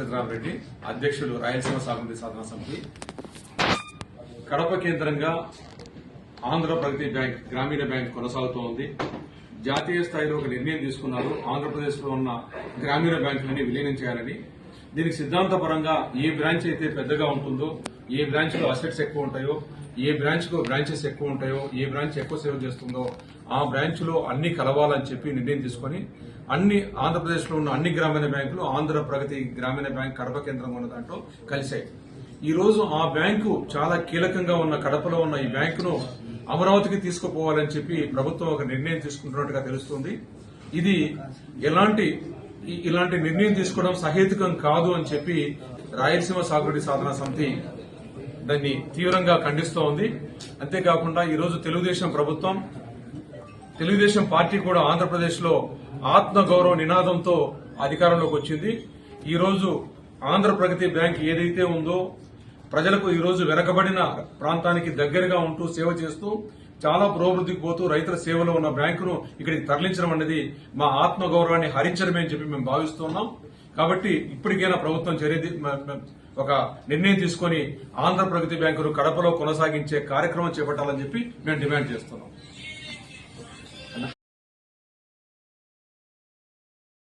రెడ్డి అధ్యక్షుడు రాయలసీమ సాగునీటి సాధన సమితి కడప కేంద్రంగా ఆంధ్ర ప్రగతి బ్యాంక్ గ్రామీణ బ్యాంక్ కొనసాగుతోంది. జాతీయ స్థాయిలో ఒక నిర్ణయం తీసుకున్నారు. ఆంధ్రప్రదేశ్లో ఉన్న గ్రామీణ బ్యాంకులని విలీనం చేయాలని దీనికి సిద్ధాంతపరంగా ఏ బ్రాంచ్ అయితే పెద్దగా ఉంటుందో ఏ బ్రాంచ్లో అసెట్స్ ఎక్కువ ఉంటాయో ఏ బ్రాంచ్కు బ్రాంచెస్ ఎక్కువ ఉంటాయో ఏ బ్రాంచ్ ఎక్కువ సేవ చేస్తుందో ఆ బ్రాంచ్లో అన్ని కలవాలని చెప్పి నిర్ణయం తీసుకొని అన్ని ఆంధ్రప్రదేశ్లో ఉన్న అన్ని గ్రామీణ బ్యాంకులు ఆంధ్ర ప్రగతి గ్రామీణ బ్యాంక్ కడప కేంద్రంగా ఉన్న దాంట్లో కలిశాయి. ఈ రోజు ఆ బ్యాంకు చాలా కీలకంగా ఉన్న కడపలో ఉన్న ఈ బ్యాంకును అమరావతికి తీసుకుపోవాలని చెప్పి ప్రభుత్వం ఒక నిర్ణయం తీసుకుంటున్నట్టుగా తెలుస్తుంది. ఇది ఎలాంటి ఇలాంటి నిర్ణయం తీసుకోవడం సహేతుకం కాదు అని చెప్పి రాయలసీమ సాగుడి సాధన సమితి దాన్ని తీవ్రంగా ఖండిస్తూ ఉంది. అంతేకాకుండా ఈరోజు తెలుగుదేశం ప్రభుత్వం తెలుగుదేశం పార్టీ కూడా ఆంధ్రప్రదేశ్లో ఆత్మగౌరవ నినాదంతో అధికారంలోకి వచ్చింది. ఈరోజు ఆంధ్రప్రగతి ఆంధ్ర ప్రగతి బ్యాంక్ ఏదైతే ఉందో ప్రజలకు ఈరోజు వెనకబడిన ప్రాంతానికి దగ్గరగా ఉంటూ సేవ చేస్తూ చాలా పురోభివృద్ధికి పోతూ రైతుల సేవలో ఉన్న బ్యాంకును ఇక్కడికి తరలించడం అనేది మా ఆత్మగౌరవాన్ని హరించడమే అని చెప్పి మేము భావిస్తున్నాం కాబట్టి ఇప్పటికైనా ప్రభుత్వం చర్య ఒక నిర్ణయం తీసుకొని ఆంధ్ర ప్రగతి బ్యాంకును కడపలో కొనసాగించే కార్యక్రమం చేపట్టాలని చెప్పి మేము డిమాండ్ చేస్తున్నాం.